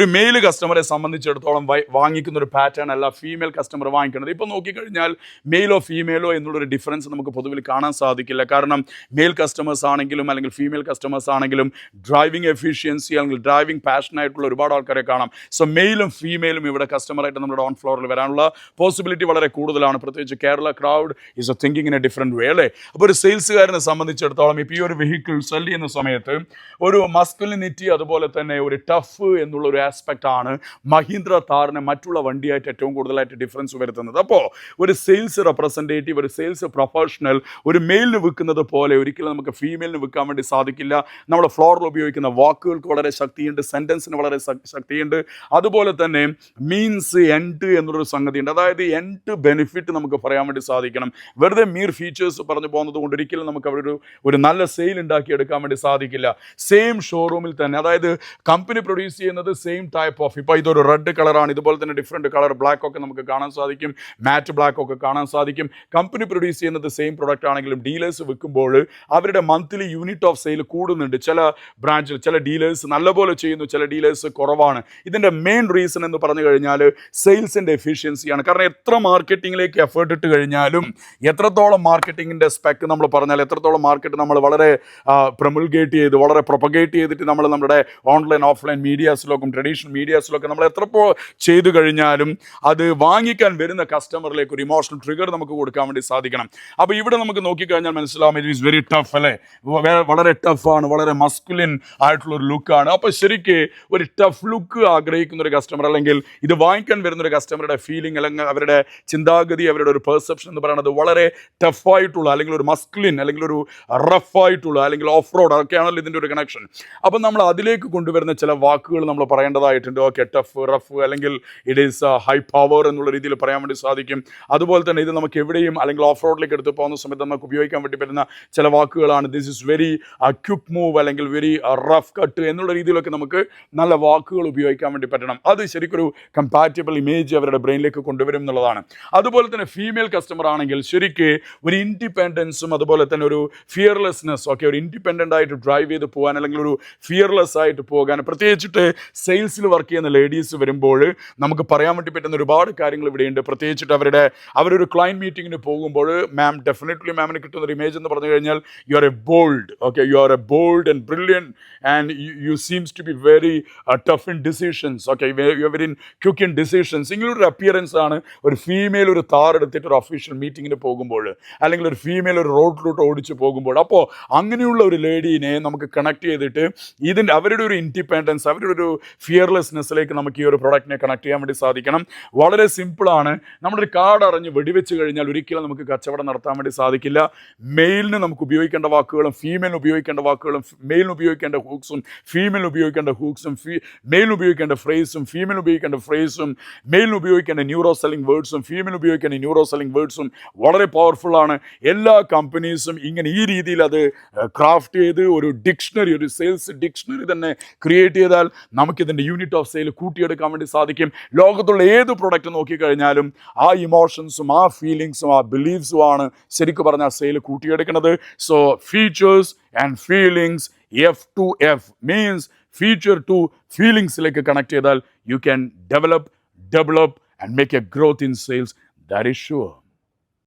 ഒരു മെയിൽ കസ്റ്റമറെ സംബന്ധിച്ചിടത്തോളം വാങ്ങിക്കുന്ന ഒരു പാറ്റേൺ അല്ല ഫീമെയിൽ കസ്റ്റമർ വാങ്ങിക്കുന്നത് ഇപ്പോൾ നോക്കിക്കഴിഞ്ഞാൽ മെയിലോ ഫീമെയിലോ എന്നുള്ളൊരു ഡിഫറൻസ് നമുക്ക് പൊതുവിൽ കാണാൻ സാധിക്കില്ല. കാരണം മെയിൽ കസ്റ്റമേഴ്സ് ആണെങ്കിലും അല്ലെങ്കിൽ ഫീമെയിൽ കസ്റ്റമേഴ്സ് ആണെങ്കിലും ഡ്രൈവിംഗ് എഫിഷ്യൻസി അല്ലെങ്കിൽ ഡ്രൈവിംഗ് പാഷനായിട്ടുള്ള ഒരുപാട് ആൾക്കാരെ കാണാം. സോ മെയിലും ഫീമെയിലും ഇവിടെ കസ്റ്റമറായിട്ട് നമ്മുടെ ഓൺ ഫ്ലോറിൽ വരാനുള്ള പോസിബിലിറ്റി വളരെ കൂടുതലാണ്. പ്രത്യേകിച്ച് Kerala crowd is a thinking in a different way അല്ലേ? അപ്പോൾ ഒരു സെയിൽസുകാരനെ സംബന്ധിച്ചിടത്തോളം ഇപ്പോൾ ഈ ഒരു വെഹിക്കിൾ സെല്ല് ചെയ്യുന്ന സമയത്ത് ഒരു മസ്കുലിനിറ്റി അതുപോലെ തന്നെ ഒരു ടഫ് എന്നുള്ള ഒരു ആസ്പെക്റ്റ് ആണ് മഹീന്ദ്ര താറിനെ മറ്റുള്ള വണ്ടിയായിട്ട് ഏറ്റവും കൂടുതലായിട്ട് ഡിഫറൻസ് വരുത്തുന്നത്. അപ്പോൾ ഒരു സെയിൽസ് റെപ്രസെന്റേറ്റീവ് ഒരു സെയിൽസ് പ്രൊഫഷണൽ ഒരു മെയിലിന് വിൽക്കുന്നത് പോലെ ഒരിക്കലും നമുക്ക് ഫീമെയിലിന് വിൽക്കാൻ വേണ്ടി സാധിക്കില്ല. നമ്മൾ ഫ്ലോറിൽ ഉപയോഗിക്കുന്ന വാക്കുകൾക്ക് വളരെ ശക്തിയുണ്ട് സെന്റൻസിന് വളരെ ശക്തിയുണ്ട്. അതുപോലെ തന്നെ മീൻസ് എൻഡ് സംഗതി സംഗതിയുണ്ട്. അതായത് എൻഡ് ബെനിഫിറ്റ് നമുക്ക് പറയാൻ വേണ്ടി സാധിക്കണം. വെറുതെ മീർ ഫീച്ചേഴ്സ് പറഞ്ഞു പോകുന്നത് കൊണ്ട് ഒരിക്കലും നമുക്ക് അവിടെ ഒരു ഒരു നല്ല സെയിൽ ഉണ്ടാക്കി എടുക്കാൻ വേണ്ടി സാധിക്കില്ല. സെയിം ഷോറൂമിൽ തന്നെ അതായത് കമ്പനി പ്രൊഡ്യൂസ് ചെയ്യുന്നത് സെയിം ടൈപ്പ് ഓഫ് ഇപ്പോൾ ഇതൊരു റെഡ് കളറാണ് ഇതുപോലെ തന്നെ ഡിഫറെന്റ് കളർ ബ്ലാക്ക് ഒക്കെ നമുക്ക് കാണാൻ സാധിക്കും. മാറ്റ് ബ്ലാക്ക് ഒക്കെ കാണാൻ സാധിക്കും. കമ്പനി പ്രൊഡ്യൂസ് ചെയ്യുന്നത് സെയിം പ്രൊഡക്റ്റ് ആണെങ്കിലും ഡീലേഴ്സ് വിൽക്കുമ്പോൾ അവരുടെ മന്ത്ലി യൂണിറ്റ് ഓഫ് സെയിൽ കൂടുന്നുണ്ട്. ചില ബ്രാഞ്ചിൽ ചില ഡീലേഴ്സ് നല്ലപോലെ ചെയ്യുന്നു ചില ഡീലേഴ്സ് കുറവാണ്. ഇതിന്റെ മെയിൻ റീസൺ എന്ന് പറഞ്ഞു കഴിഞ്ഞാൽ സെയിൽസിന്റെ എഫിഷ്യൻസിയാണ് കാരണം എത്ര മാർക്കറ്റിങ്ങിലേക്ക് എഫേർട്ട് ഇട്ട് കഴിഞ്ഞാലും എത്രത്തോളം മാർക്കറ്റിങ്ങിന്റെ സ്പെക്ക് നമ്മൾ പറഞ്ഞാൽ എത്രത്തോളം മാർക്കറ്റ് നമ്മൾ വളരെ പ്രമുൾഗേറ്റ് ചെയ്ത് വളരെ പ്രൊപ്പഗേറ്റ് ചെയ്തിട്ട് നമ്മൾ നമ്മുടെ ഓൺലൈൻ ഓഫ്ലൈൻ മീഡിയാസിലൊക്കെ ട്രഡീഷണൽ മീഡിയാസിലൊക്കെ നമ്മൾ എത്രപ്പോ ചെയ്തു കഴിഞ്ഞാലും അത് വാങ്ങിക്കാൻ വരുന്ന കസ്റ്റമറിലേക്ക് ഒരു ഇമോഷണൽ ട്രിഗർ നമുക്ക് കൊടുക്കാൻ വേണ്ടി സാധിക്കണം. അപ്പോൾ ഇവിടെ നമുക്ക് നോക്കിക്കഴിഞ്ഞാൽ മനസ്സിലാവും ഇറ്റ് ഈസ് വെരി ടഫ് അല്ലേ? വളരെ ടഫാണ് വളരെ മസ്കുലിൻ ആയിട്ടുള്ള ഒരു ലുക്കാണ് അപ്പോൾ ശരിക്ക് ഒരു ടഫ് ലുക്ക് ആഗ്രഹിക്കുന്ന ഒരു കസ്റ്റമർ അല്ലെങ്കിൽ ഇത് വാങ്ങിക്കാൻ വരുന്ന ഒരു കസ്റ്റമറുടെ ഫീലിംഗ് അല്ലെങ്കിൽ അവരുടെ ചിന്താഗതി അവരുടെ ഒരു പെർസെപ്ഷൻ എന്ന് പറയുന്നത് വളരെ ടഫായിട്ടുള്ള അല്ലെങ്കിൽ ഒരു മസ്കുലിൻ അല്ലെങ്കിൽ ഒരു റഫായിട്ടുള്ള അല്ലെങ്കിൽ ഓഫ് റോഡ് അതൊക്കെയാണല്ലോ ഇതിന്റെ ഒരു കണക്ഷൻ അപ്പം നമ്മൾ അതിലേക്ക് കൊണ്ടുവരുന്ന ചില വാക്കുകൾ നമ്മൾ പറയേണ്ടതായിട്ടുണ്ട്? ഓക്കെ ടഫ് റഫ് അല്ലെങ്കിൽ ഇറ്റ് ഈസ് ഹൈ പവർ എന്നുള്ള രീതിയിൽ പറയാൻ വേണ്ടി സാധിക്കും. അതുപോലെ തന്നെ ഇത് നമുക്ക് എവിടെയും അല്ലെങ്കിൽ ഓഫ് റോഡിലേക്ക് എടുത്ത് പോകുന്ന സമയത്ത് നമുക്ക് ഉപയോഗിക്കാൻ വേണ്ടി പറ്റുന്ന ചില വാക്കുകളാണ്. This is very quick move അല്ലെങ്കിൽ വെരി റഫ് കട്ട് എന്നുള്ള രീതിയിലൊക്കെ നമുക്ക് നല്ല വാക്കുകൾ ഉപയോഗിക്കാൻ വേണ്ടി പറ്റണം. അത് ശരിക്കൊരു കമ്പാറ്റബിൾ ഇമേജ് അവരുടെ ബ്രെയിനിലേക്ക് കൊണ്ടുവരും എന്നുള്ളതാണ്. അതുപോലെ തന്നെ ഫീമെയിൽ കസ്റ്റമർ ആണെങ്കിൽ ശരിക്ക് ഒരു ഇൻഡിപെൻഡൻസും അതുപോലെ തന്നെ ഒരു ഫിയർലെസ്നെസ് ഒക്കെ ഒരു ഇൻഡിപെൻഡന്റ് ആയിട്ട് ഡ്രൈവ് ചെയ്ത് പോകാൻ അല്ലെങ്കിൽ ഒരു ഫിയർലെസ് ആയിട്ട് പോകാൻ പ്രത്യേകിച്ചിട്ട് സെയിൽസിൽ വർക്ക് ചെയ്യുന്ന ലേഡീസ് വരുമ്പോൾ നമുക്ക് പറയാൻ വേണ്ടി പറ്റുന്ന ഒരുപാട് കാര്യങ്ങൾ ഇവിടെയുണ്ട്. പ്രത്യേകിച്ചിട്ട് അവരുടെ അവരൊരു ക്ലയന്റ് മീറ്റിങ്ങിന് പോകുമ്പോൾ മാം ഡെഫിനറ്റ്ലി മാമിന് കിട്ടുന്ന ഒരു ഇമേജ് എന്ന് പറഞ്ഞു കഴിഞ്ഞാൽ you are a bold okay you are a bold and brilliant and you seems to be very tough in decisions okay you very in quick in decisions ഇങ്ങനൊരു അപ്പിയറൻസ് ആണ് ഒരു ഫീമെയിൽ ഒരു താർ എടുത്തിട്ട് ഒരു ഒഫീഷ്യൽ മീറ്റിങ്ങിന് പോകുമ്പോൾ അല്ലെങ്കിൽ ഒരു ഫീമെയിൽ ഒരു റോഡിലോട്ട് ഓടിച്ച് പോകുമ്പോൾ. അപ്പോൾ അങ്ങനെയുള്ള ഒരു ലേഡീനെ നമുക്ക് കണക്ട് ചെയ്തിട്ട് ഇതിന്റെ അവരുടെ ഒരു ഇൻഡിപെൻഡൻസ് അവരുടെ ഒരു ഫിയർലെസ്നെസ്സിലേക്ക് നമുക്ക് ഈ ഒരു പ്രൊഡക്റ്റിനെ കണക്ട് ചെയ്യാൻ വേണ്ടി സാധിക്കണം. വളരെ സിമ്പിളാണ് നമ്മുടെ ഒരു കാർഡ് അറിഞ്ഞ് വെടിവെച്ച് കഴിഞ്ഞാൽ ഒരിക്കലും നമുക്ക് കച്ചവടം നടത്താൻ വേണ്ടി സാധിക്കില്ല. മെയിലിന് നമുക്ക് ഉപയോഗിക്കേണ്ട വാക്കുകളും ഫീമെയിൽ ഉപയോഗിക്കേണ്ട വാക്കുകളും മെയിലിന് ഉപയോഗിക്കേണ്ട ഹൂക്സും ഫീമെയിൽ ഉപയോഗിക്കേണ്ട ഹൂക്സും ഫീ മെയിലിന് ഉപയോഗിക്കേണ്ട ഫ്രേസും ഫീമെയിൽ ഉപയോഗിക്കേണ്ട ഫ്രേസും മെയിലിന് ഉപയോഗിക്കേണ്ട ന്യൂറോ സെല്ലിംഗ് വേർഡ്സും ഫീമെയിൽ ഉപയോഗിക്കേണ്ട ന്യൂറോ സെല്ലിംഗ് വേർഡ്സും വളരെ പവർഫുള്ളാണ് എല്ലാ കമ്പനീസും ഇങ്ങനെ ഈ രീതിയിൽ അത് ക്രാഫ്റ്റ് ചെയ്ത് ഒരു ഡിക്ഷണറി ഒരു സെയിൽസ് ഡിക്ഷണറി തന്നെ ക്രിയേറ്റ് ചെയ്താൽ നമുക്കിതിന്റെ യൂണിറ്റ് ഓഫ് സെയിൽ കൂട്ടിയെടുക്കാൻ വേണ്ടി സാധിക്കും. ലോകത്തുള്ള ഏത് പ്രൊഡക്റ്റ് നോക്കിക്കഴിഞ്ഞാലും ആ ഇമോഷൻസും ആ ഫീലിങ്സും ആ ബിലീവ്സും ആണ് ശരിക്കും പറഞ്ഞാൽ sale കൂട്ടിയെടുക്കുന്നത്. So features and feelings F to F means feature to ഫീലിങ്സിലേക്ക് connect ചെയ്താൽ you can develop develop and make a growth in sales that is